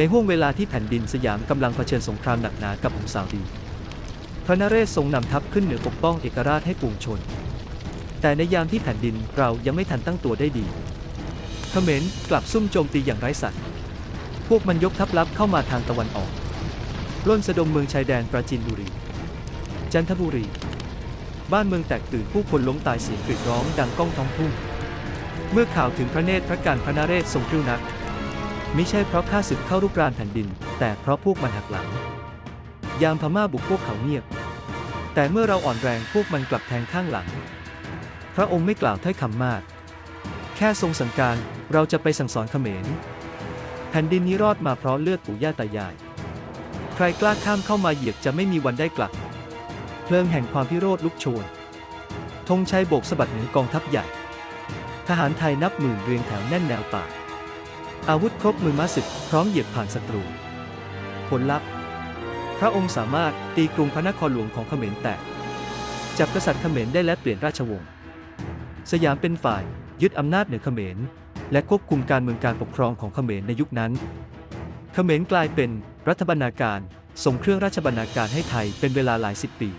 ในห่วงเวลาที่แผ่นดินสยามกำลังเผชิญสงครามหนักหนากับองซาอุดี พระนเรศทรงนำทัพขึ้นเหนือปกป้องเอกราชให้ปวงชน แต่ในยามที่แผ่นดินเรายังไม่ทันตั้งตัวได้ดีเขมรกลับซุ่มโจมตีอย่างไร้สัตว์พวกมันยกทัพลับเข้ามาทางตะวันออกล้นสะดมเมืองชายแดนปราจีนบุรี จันทบุรี บ้านเมืองแตกตื่นผู้คนล้มตายเสียงกรีดร้องดังก้องท้องทุ่ง เมื่อข่าวถึงพระเนตรพระการพระนเรศทรงกริ้วนัก มิใช่เพราะข้าศึกเข้ารุกรานแผ่นดิน แต่เพราะพวกมันหักหลัง ยามพม่าบุกพวกเขาเงียบ แต่เมื่อเราอ่อนแรงพวกมันกลับแทงข้างหลัง พระองค์ไม่กล่าวถ้อยคำมาก แค่ทรงสั่งการเราจะไปสั่งสอนเขมร แผ่นดินนี้รอดมาเพราะเลือดปู่ย่าตายาย ใครกล้าข้ามเข้ามาเหยียบจะไม่มีวันได้กลับ เพลิงแห่งความพิโรธลุกโชนธงชัยโบกสะบัดเหนือกองทัพใหญ่ ทหารไทยนับหมื่นเรียงแถวแน่นแนวป่า อาวุธครบมือม้าศึกพร้อมเหยียบผ่านศัตรู ผลลัพธ์ พระองค์สามารถตีกรุงพระนครหลวงของเขมรแตก จับกษัตริย์เขมรได้และเปลี่ยนราชวงศ์ สยามเป็นฝ่ายยึดอำนาจเหนือเขมร และควบคุมการเมืองการปกครองของเขมรในยุคนั้น เขมรกลายเป็นรัฐบรรณาการส่งเครื่องราชบรรณาการให้ไทยเป็นเวลาหลายสิบปี